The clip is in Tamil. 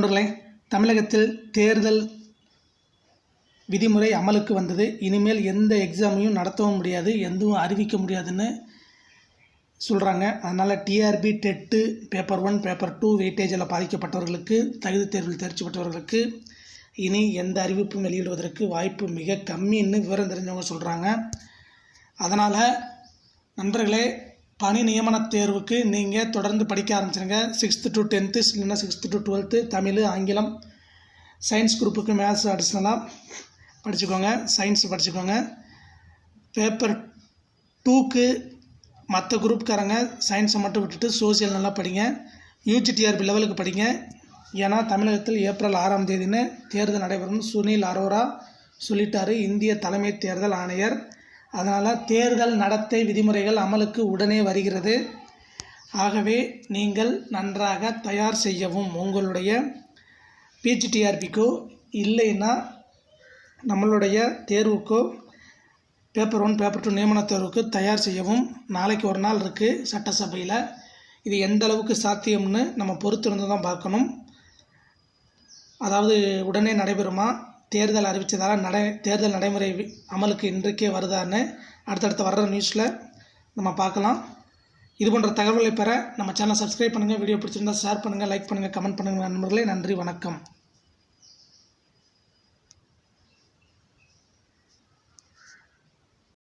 நண்பர்களே தமிழகத்தில் தேர்தல் விதிமுறை அமலுக்கு வந்தது. இனிமேல் எந்த எக்ஸாமையும் நடத்தவும் முடியாது எதுவும் அறிவிக்க முடியாதுன்னு சொல்கிறாங்க அதனால் TRB TET paper one paper two வெயிட்டேஜில் பாதிக்கப்பட்டவர்களுக்கு தகுதி தேர்வில் தேர்ச்சி பெற்றவர்களுக்கு இனி எந்த அறிவிப்பும் வெளியிடுவதற்கு வாய்ப்பு மிக கம்மின்னு விவரம் தெரிஞ்சவங்க சொல்கிறாங்க அதனால் நண்பர்களே பணி நியமனத் தேர்வுக்கு நீங்கள் தொடர்ந்து படிக்க ஆரம்பிச்சிருங்க. சிக்ஸ்த்து டு டென்த்து இல்லைன்னா சிக்ஸ்த்து டு டுவெல்த்து தமிழ் ஆங்கிலம் சயின்ஸ் குரூப்புக்கு மேத்ஸ் அடிஷ்னலாக படிச்சுக்கோங்க. சயின்ஸ் படிச்சுக்கோங்க. பேப்பர் டூக்கு மற்ற குரூப்காரங்க சயின்ஸை மட்டும் விட்டுட்டு சோசியல் நல்லா படிங்க. யூஜிடிஆர்பி லெவலுக்கு படிங்க. ஏன்னா தமிழகத்தில் ஏப்ரல் ஆறாம் தேதின்னு தேர்தல் நடைபெறும் சுனில் அரோரா சொல்லிட்டாரு. இந்திய தலைமை தேர்தல் ஆணையர். அதனால் தேர்தல் நடத்தை விதிமுறைகள் அமலுக்கு உடனே வருகிறது. ஆகவே நீங்கள் நன்றாக தயார் செய்யவும் உங்களுடைய பிஜிடிஆர்பிக்கோ இல்லைன்னா நம்மளுடைய தேர்வுக்கோ பேப்பர் ஒன் பேப்பர் டூ நியமன தேர்வுக்கு தயார் செய்யவும் நாளைக்கு ஒரு நாள் இருக்குது சட்டசபையில். இது எந்த அளவுக்கு சாத்தியம்னு நம்ம பொறுத்திருந்து தான் பார்க்கணும். அதாவது உடனே நடைபெறுமா? தேர்தல் அறிவித்ததால் நடை தேர்தல் நடைமுறை அமலுக்கு இன்றைக்கே வருதான்னு அடுத்தடுத்து வர்ற நியூஸில் நம்ம பார்க்கலாம். இது போன்ற தகவலை பெற நம்ம சேனல் சப்ஸ்கிரைப் பண்ணுங்கள் வீடியோ பிடிச்சிருந்தா ஷேர் பண்ணுங்கள் லைக் பண்ணுங்கள் கமெண்ட் பண்ணுங்கள் நண்பர்களே. நன்றி வணக்கம்.